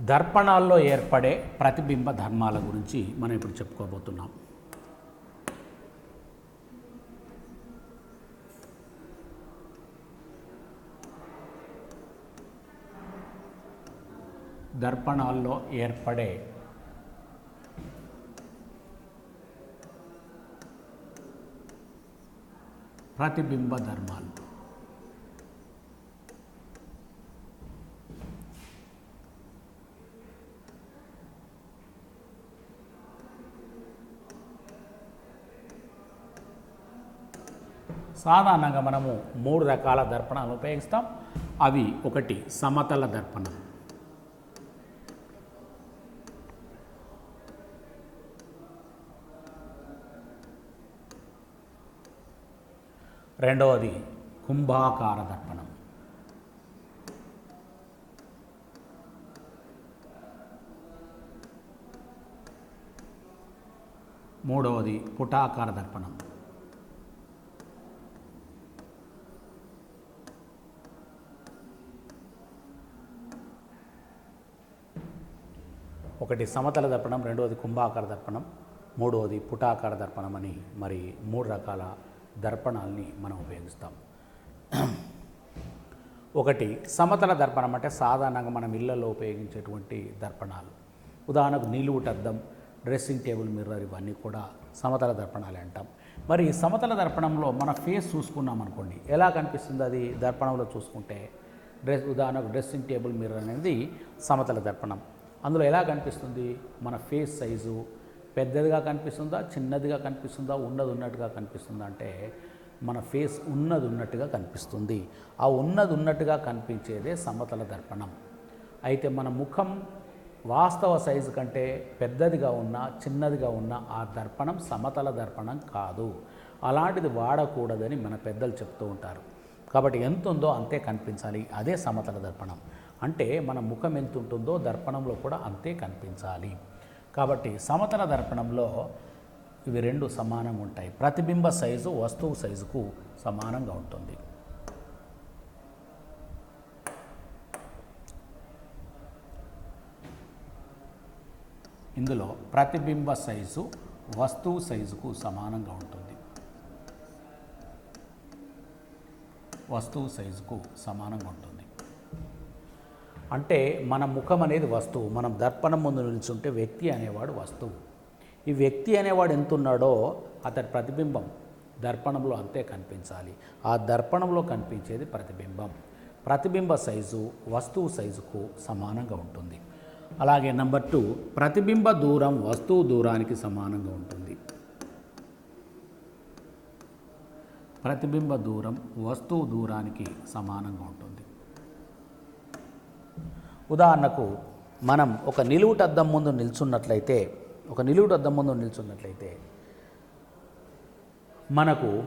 దర్పణాల్లో ఏర్పడే ప్రతిబింబ ధర్మాల గురించి మనం ఇప్పుడు చెప్పుకోబోతున్నాం. దర్పణాల్లో ఏర్పడే ప్రతిబింబ ధర్మాలు. సాధారణంగా మనము మూడు రకాల దర్పణాలు ఉపయోగిస్తాం. అవి ఒకటి సమతల దర్పణం. రెండవది కుంభాకార దర్పణం. మూడవది పుటాకార దర్పణం. ఒకటి సమతల దర్పణం రెండవది కుంభాకార దర్పణం మూడవది పుటాకార దర్పణం అని మరి మూడు రకాల దర్పణాలని మనం ఉపయోగిస్తాం. ఒకటి సమతల దర్పణం అంటే సాధారణంగా మనం ఇళ్ళలో ఉపయోగించేటువంటి దర్పణాలు. ఉదాహరణకు నిలువుటద్దం డ్రెస్సింగ్ టేబుల్ మిర్రర్ ఇవన్నీ కూడా సమతల దర్పణాలు అంటాం. మరి సమతల దర్పణంలో మన ఫేస్ చూసుకున్నాం అనుకోండి ఎలా కనిపిస్తుంది అది దర్పణంలో చూసుకుంటే? డ్రెస్ ఉదాహరణకు డ్రెస్సింగ్ టేబుల్ మిర్రర్ అనేది సమతల దర్పణం. అందులో ఎలా కనిపిస్తుంది? మన ఫేస్ సైజు పెద్దదిగా కనిపిస్తుందా? చిన్నదిగా కనిపిస్తుందా? ఉన్నది ఉన్నట్టుగా కనిపిస్తుందా? అంటే మన ఫేస్ ఉన్నది ఉన్నట్టుగా కనిపిస్తుంది. ఆ ఉన్నది ఉన్నట్టుగా కనిపించేదే సమతల దర్పణం. అయితే మన ముఖం వాస్తవ సైజు కంటే పెద్దదిగా ఉన్న చిన్నదిగా ఉన్న ఆ దర్పణం సమతల దర్పణం కాదు. అలాంటిది వాడకూడదని మన పెద్దలు చెప్తూ ఉంటారు. కాబట్టి ఎంత ఉందో అంతే కనిపించాలి. అదే సమతల దర్పణం. అంటే మన ముఖం ఎంత ఉంటుందో దర్పణంలో కూడా అంతే కనిపించాలి. కాబట్టి సమతల దర్పణంలో ఇవి రెండు సమానంగా ఉంటాయి. ప్రతిబింబ సైజు వస్తువు సైజుకు సమానంగా ఉంటుంది. ఇందులో ప్రతిబింబ సైజు వస్తువు సైజుకు సమానంగా ఉంటుంది. వస్తువు సైజుకు సమానంగా ఉంటుంది. అంటే మన ముఖం అనేది వస్తువు మనం దర్పణం ముందు నిల్చుంటే వ్యక్తి అనేవాడు వస్తువు. ఈ వ్యక్తి అనేవాడు ఎంత ఉన్నాడో అతడి ప్రతిబింబం దర్పణంలో అంతే కనిపించాలి. ఆ దర్పణంలో కనిపించేది ప్రతిబింబం. ప్రతిబింబ సైజు వస్తువు సైజుకు సమానంగా ఉంటుంది. అలాగే నెంబర్ టూ ప్రతిబింబ దూరం వస్తువు దూరానికి సమానంగా ఉంటుంది. ప్రతిబింబ దూరం వస్తువు దూరానికి సమానంగా ఉంటుంది. ఉదాహరణకు మనం ఒక నిలువుటద్దం ముందు నిల్చున్నట్లయితే ఒక నిలువుటద్దం ముందు నిల్చున్నట్లయితే మనకు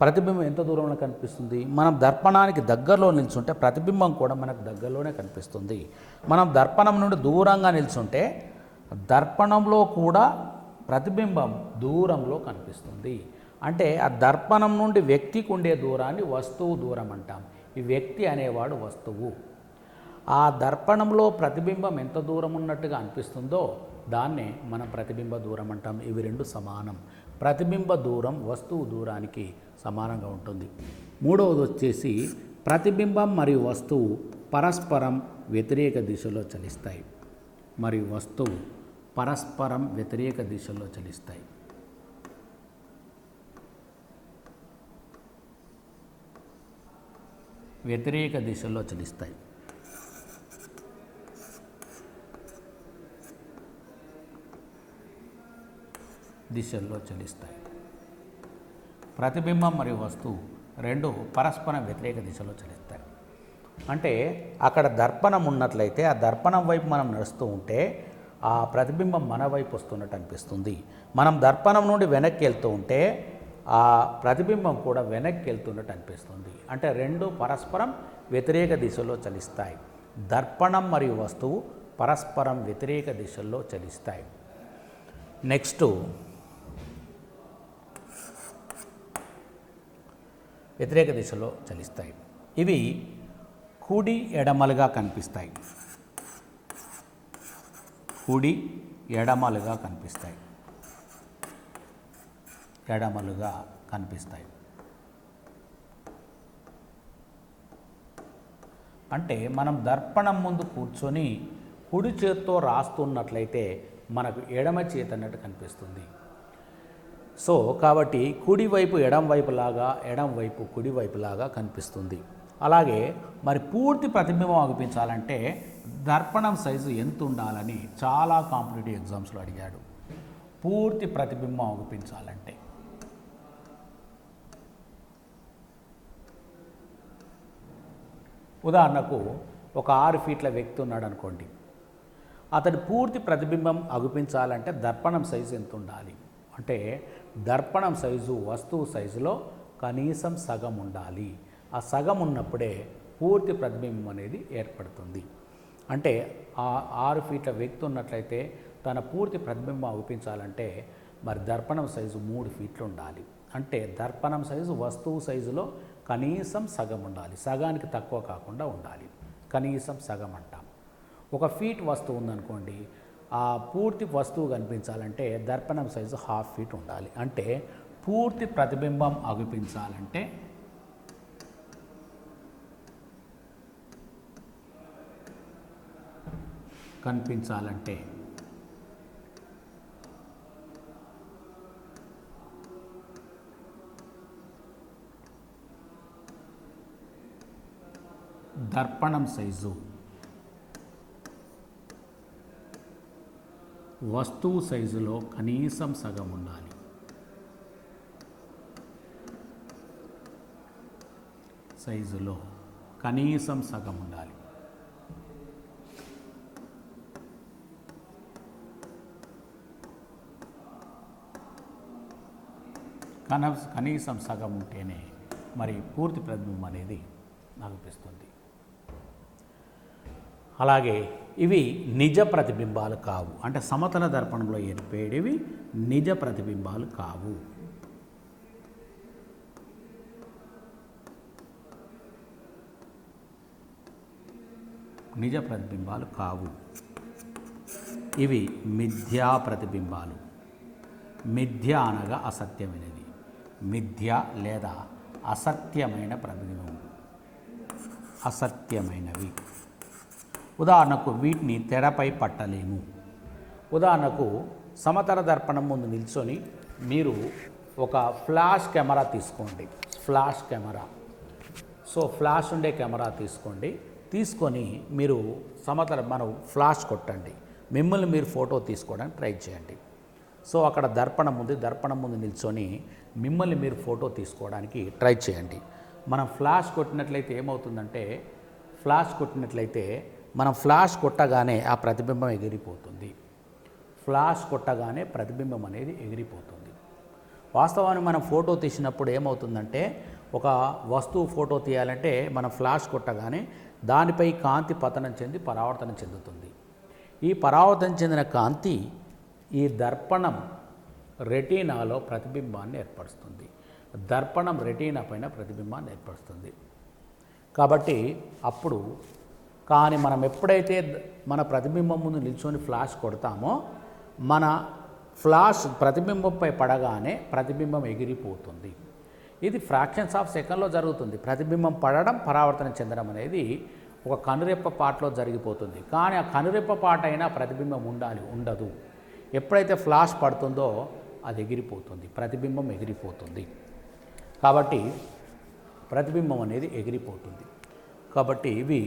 ప్రతిబింబం ఎంత దూరంలో కనిపిస్తుంది? మనం దర్పణానికి దగ్గరలో నిల్చుంటే ప్రతిబింబం కూడా మనకు దగ్గరలోనే కనిపిస్తుంది. మనం దర్పణం నుండి దూరంగా నిల్చుంటే దర్పణంలో కూడా ప్రతిబింబం దూరంలో కనిపిస్తుంది. అంటే ఆ దర్పణం నుండి వ్యక్తికి ఉండే దూరాన్ని వస్తువు దూరం అంటాం. ఈ వ్యక్తి అనేవాడు వస్తువు. ఆ దర్పణంలో ప్రతిబింబం ఎంత దూరం ఉన్నట్టుగా అనిపిస్తుందో దాన్నే మనం ప్రతిబింబ దూరం అంటాం. ఇవి రెండు సమానం. ప్రతిబింబ దూరం వస్తువు దూరానికి సమానంగా ఉంటుంది. మూడవది వచ్చేసి ప్రతిబింబం మరియు వస్తువు పరస్పరం వ్యతిరేక దిశలో చలిస్తాయి. మరియు వస్తువు పరస్పరం వ్యతిరేక దిశలో చలిస్తాయి. వ్యతిరేక దిశలో చలిస్తాయి. దిశల్లో చలిస్తాయి ప్రతిబింబం మరియు వస్తువు రెండు పరస్పరం వ్యతిరేక దిశలో చలిస్తాయి అంటే అక్కడ దర్పణం ఉన్నట్లయితే ఆ దర్పణం వైపు మనం నడుస్తూ ఉంటే ఆ ప్రతిబింబం మన వైపు వస్తున్నట్టు అనిపిస్తుంది. మనం దర్పణం నుండి వెనక్కి వెళ్తూ ఉంటే ఆ ప్రతిబింబం కూడా వెనక్కి వెళ్తున్నట్టు అనిపిస్తుంది. అంటే రెండు పరస్పరం వ్యతిరేక దిశలో చలిస్తాయి దర్పణం మరియు వస్తువు పరస్పరం వ్యతిరేక దిశల్లో చలిస్తాయి నెక్స్ట్ వ్యతిరేక దిశలో చలిస్తాయి. ఇవి కుడి ఎడమలుగా కనిపిస్తాయి. కుడి ఎడమలుగా కనిపిస్తాయి. ఎడమలుగా కనిపిస్తాయి. అంటే మనం దర్పణం ముందు కూర్చొని కుడి చేత్తో రాస్తున్నట్లయితే మనకు ఎడమ చేతి అన్నట్టు కనిపిస్తుంది. సో కాబట్టి కుడివైపు ఎడంవైపులాగా ఎడంవైపు లాగా కుడివైపు లాగా కనిపిస్తుంది. అలాగే మరి పూర్తి ప్రతిబింబం అగుపించాలంటే దర్పణం సైజు ఎంత ఉండాలని చాలా కాంపిటేటివ్ ఎగ్జామ్స్లో అడిగాడు. పూర్తి ప్రతిబింబం అగుపించాలంటే ఉదాహరణకు ఒక ఆరు ఫీట్ల వ్యక్తి ఉన్నాడు అనుకోండి. అతడు పూర్తి ప్రతిబింబం అగుపించాలంటే దర్పణం సైజు ఎంత ఉండాలి? అంటే దర్పణం సైజు వస్తువు సైజులో కనీసం సగం ఉండాలి. ఆ సగం ఉన్నప్పుడే పూర్తి ప్రతిబింబం అనేది ఏర్పడుతుంది. అంటే ఆ ఆరు ఫీట్ల వ్యక్తి ఉన్నట్లయితే తన పూర్తి ప్రతిబింబం అవుపించాలంటే మరి దర్పణం సైజు మూడు ఫీట్లు ఉండాలి. అంటే దర్పణం సైజు వస్తువు సైజులో కనీసం సగం ఉండాలి. సగానికి తక్కువ కాకుండా ఉండాలి. కనీసం సగం అంటాం. ఒక ఫీట్ వస్తువు ఉందనుకోండి ఆ పూర్తి వస్తువు కనిపించాలంటే దర్పణం సైజు హాఫ్ ఫీట్ ఉండాలి. అంటే పూర్తి ప్రతిబింబం అగుపించాలంటే కనిపించాలంటే దర్పణం సైజు వస్తువు సైజులో కనీసం సగం ఉండాలి. సైజులో కనీసం సగం ఉండాలి. కన కనీసం సగం ఉంటేనే మరి పూర్తి ప్రతిబింబం అనేది నాకు అనిపిస్తుంది అలాగే ఇవి నిజ ప్రతిబింబాలు కావు. అంటే సమతల దర్పణంలో ఏర్పడేవి నిజ ప్రతిబింబాలు కావు. నిజ ప్రతిబింబాలు కావు. ఇవి మిథ్యా ప్రతిబింబాలు. మిథ్య అనగా అసత్యమైనది. మిథ్య లేదా అసత్యమైన ప్రతిబింబం. అసత్యమైనవి. ఉదాహరణకు వీటిని తెరపై పట్టలేము. ఉదాహరణకు సమతల దర్పణం ముందు నిల్చొని మీరు ఒక ఫ్లాష్ కెమెరా తీసుకోండి. Flash camera. సో ఫ్లాష్ ఉండే కెమెరా తీసుకోండి. తీసుకొని మీరు సమతల మనం ఫ్లాష్ కొట్టండి. మిమ్మల్ని మీరు ఫోటో తీసుకోవడానికి ట్రై చేయండి. సో అక్కడ దర్పణం ఉంది. దర్పణం ముందు నిల్చొని మిమ్మల్ని మీరు ఫోటో తీసుకోవడానికి ట్రై చేయండి. మనం ఫ్లాష్ కొట్టినట్లయితే ఏమవుతుందంటే ఫ్లాష్ కొట్టినట్లయితే మనం ఫ్లాష్ కొట్టగానే ఆ ప్రతిబింబం ఎగిరిపోతుంది. ఫ్లాష్ కొట్టగానే ప్రతిబింబం అనేది ఎగిరిపోతుంది. వాస్తవానికి మనం ఫోటో తీసినప్పుడు ఏమవుతుందంటే ఒక వస్తువు ఫోటో తీయాలంటే మనం ఫ్లాష్ కొట్టగానే దానిపై కాంతి పతనం చెంది పరావర్తనం చెందుతుంది. ఈ పరావర్తనం చెందిన కాంతి ఈ దర్పణం రెటీనాలో ప్రతిబింబాన్ని ఏర్పరుస్తుంది. దర్పణం రెటీనా పైన ప్రతిబింబాన్ని ఏర్పరుస్తుంది. కాబట్టి అప్పుడు కానీ మనం ఎప్పుడైతే మన ప్రతిబింబం ముందు నిల్చొని ఫ్లాష్ కొడతామో మన ఫ్లాష్ ప్రతిబింబంపై పడగానే ప్రతిబింబం ఎగిరిపోతుంది. ఇది ఫ్రాక్షన్స్ ఆఫ్ సెకండ్లో జరుగుతుంది. ప్రతిబింబం పడడం పరావర్తన చెందడం అనేది ఒక కనురెప్ప పాటలో జరిగిపోతుంది. కానీ ఆ కనురెప్ప పాట అయినా ప్రతిబింబం ఉండాలి ఉండదు. ఎప్పుడైతే ఫ్లాష్ పడుతుందో అది ఎగిరిపోతుంది. ప్రతిబింబం ఎగిరిపోతుంది. కాబట్టి ప్రతిబింబం అనేది ఎగిరిపోతుంది. కాబట్టి ఇవి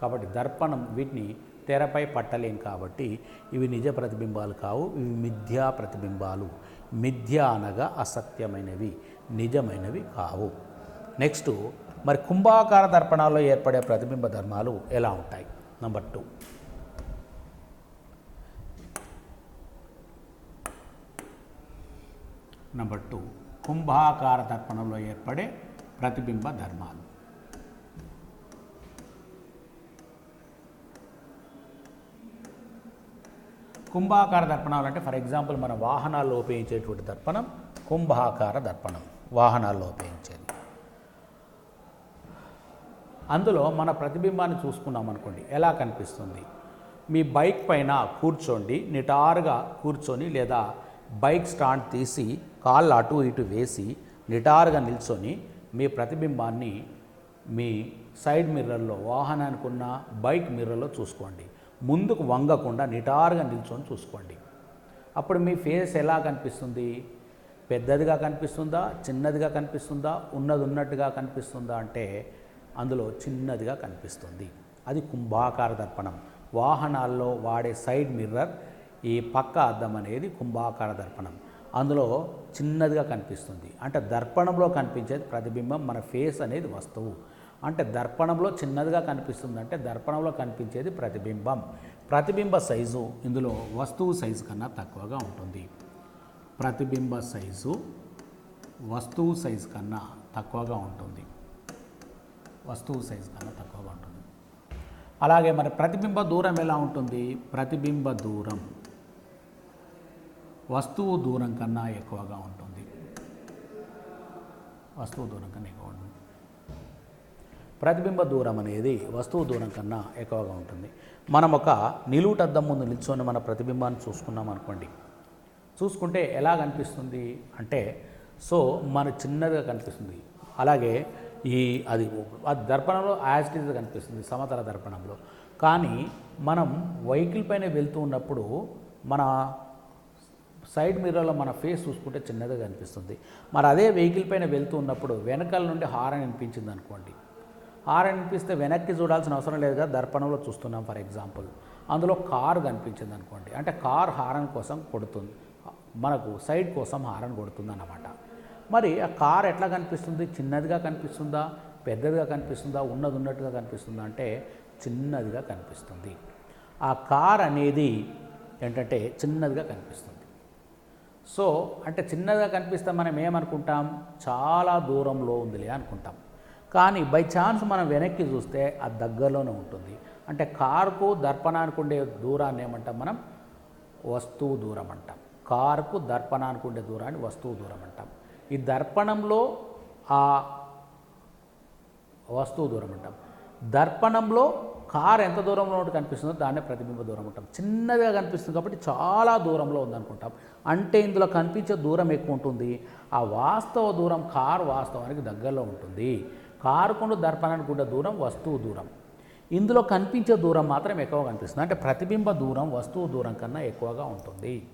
కాబట్టి దర్పణం వీటిని తెరపై పట్టలేం కాబట్టి ఇవి నిజ ప్రతిబింబాలు కావు ఇవి మిథ్యా ప్రతిబింబాలు. మిథ్య అనగా అసత్యమైనవి నిజమైనవి కావు. నెక్స్ట్ మరి కుంభాకార దర్పణాల్లో ఏర్పడే ప్రతిబింబ ధర్మాలు ఎలా ఉంటాయి? Number two. Number two. కుంభాకార దర్పణంలో ఏర్పడే ప్రతిబింబ ధర్మాలు. కుంభాకార దర్పణాలు అంటే ఫర్ ఎగ్జాంపుల్ మన వాహనాల్లో ఉపయోగించేటువంటి దర్పణం కుంభాకార దర్పణం వాహనాల్లో ఉపయోగించేది. అందులో మన ప్రతిబింబాన్ని చూసుకున్నాం అనుకోండి ఎలా కనిపిస్తుంది? మీ బైక్ పైన కూర్చోండి నిటారుగా కూర్చొని లేదా బైక్ స్టాండ్ తీసి కాళ్ళు అటు ఇటు వేసి నిటారుగా నిల్చొని మీ ప్రతిబింబాన్ని మీ సైడ్ మిర్రర్లో వాహనానికి ఉన్న బైక్ మిర్రర్లో చూసుకోండి. ముందుకు వంగకుండా నిటారుగా నిల్చొని చూసుకోండి. అప్పుడు మీ ఫేస్ ఎలా కనిపిస్తుంది? పెద్దదిగా కనిపిస్తుందా? చిన్నదిగా కనిపిస్తుందా? ఉన్నది ఉన్నట్టుగా కనిపిస్తుందా అంటే అందులో చిన్నదిగా కనిపిస్తుంది. అది కుంభాకార దర్పణం. వాహనాల్లో వాడే సైడ్ మిర్రర్ ఈ పక్క అద్దం అనేది కుంభాకార దర్పణం. అందులో చిన్నదిగా కనిపిస్తుంది. అంటే దర్పణంలో కనిపించేది ప్రతిబింబం మన ఫేస్ అనేది వస్తువు. అంటే దర్పణంలో చిన్నదిగా కనిపిస్తుంది అంటే దర్పణంలో కనిపించేది ప్రతిబింబం. ప్రతిబింబ సైజు ఇందులో వస్తువు సైజు కన్నా తక్కువగా ఉంటుంది. ప్రతిబింబ సైజు వస్తువు సైజు కన్నా తక్కువగా ఉంటుంది. వస్తువు సైజు కన్నా తక్కువగా ఉంటుంది. అలాగే మరి ప్రతిబింబ దూరం ఎలా ఉంటుంది? ప్రతిబింబ దూరం వస్తువు దూరం కన్నా ఎక్కువగా ఉంటుంది. వస్తువు దూరం కన్నా ఎక్కువ ఉంటుంది. ప్రతిబింబ దూరం అనేది వస్తువు దూరం కన్నా ఎక్కువగా ఉంటుంది. మనం ఒక నిలువుటద్దం ముందు నిల్చొని మన ప్రతిబింబాన్ని చూసుకున్నాం అనుకోండి. చూసుకుంటే ఎలా కనిపిస్తుంది అంటే సో మన చిన్నదిగా కనిపిస్తుంది. అలాగే ఈ అది అది దర్పణంలో యాజిటీస్గా కనిపిస్తుంది సమతల దర్పణంలో. కానీ మనం వెహికల్ పైన వెళ్తూ ఉన్నప్పుడు మన సైడ్ మిర్రర్లో మన ఫేస్ చూసుకుంటే చిన్నదిగా కనిపిస్తుంది. మరి అదే వెహికల్ పైన వెళ్తూ ఉన్నప్పుడు వెనకాల నుండి హారన్ అనిపించింది అనుకోండి. హారన్ అనిపిస్తే వెనక్కి చూడాల్సిన అవసరం లేదు కదా దర్పణంలో చూస్తున్నాం ఫర్ ఎగ్జాంపుల్. అందులో కారు కనిపించింది అనుకోండి. అంటే కార్ హారన్ కోసం కొడుతుంది. మనకు సైడ్ కోసం హారన్ కొడుతుంది అన్నమాట. మరి ఆ కార్ ఎట్లా కనిపిస్తుంది? చిన్నదిగా కనిపిస్తుందా? పెద్దదిగా కనిపిస్తుందా? ఉన్నది ఉన్నట్టుగా కనిపిస్తుందా? అంటే చిన్నదిగా కనిపిస్తుంది. ఆ కార్ అనేది ఏంటంటే చిన్నదిగా కనిపిస్తుంది. సో అంటే చిన్నదిగా కనిపిస్తే మనం ఏమనుకుంటాం? చాలా దూరంలో ఉందిలే అనుకుంటాం. కానీ బై ఛాన్స్ మనం వెనక్కి చూస్తే అది దగ్గరలోనే ఉంటుంది. అంటే కారుకు దర్పణానికి ఉండే దూరాన్ని ఏమంటాం మనం? వస్తువు దూరం అంటాం. కారుకు దర్పణానికి ఉండే దూరాన్ని వస్తువు దూరం అంటాం. ఈ దర్పణంలో ఆ వస్తువు దూరం అంటాం. దర్పణంలో కార్ ఎంత దూరంలో ఉంటే కనిపిస్తుందో దాన్నే ప్రతిబింబ దూరం అంటాం. చిన్నదిగా కనిపిస్తుంది కాబట్టి చాలా దూరంలో ఉందనుకుంటాం. అంటే ఇందులో కనిపించే దూరం ఎక్కువ ఉంటుంది. ఆ వాస్తవ దూరం కార్ వాస్తవానికి దగ్గరలో ఉంటుంది. కారుకుండు దర్పణానికి ఉండే దూరం వస్తువు దూరం. ఇందులో కనిపించే దూరం మాత్రం ఎక్కువ కనిపిస్తుంది. అంటే ప్రతిబింబ దూరం వస్తువు దూరం కన్నా ఎక్కువగా ఉంటుంది.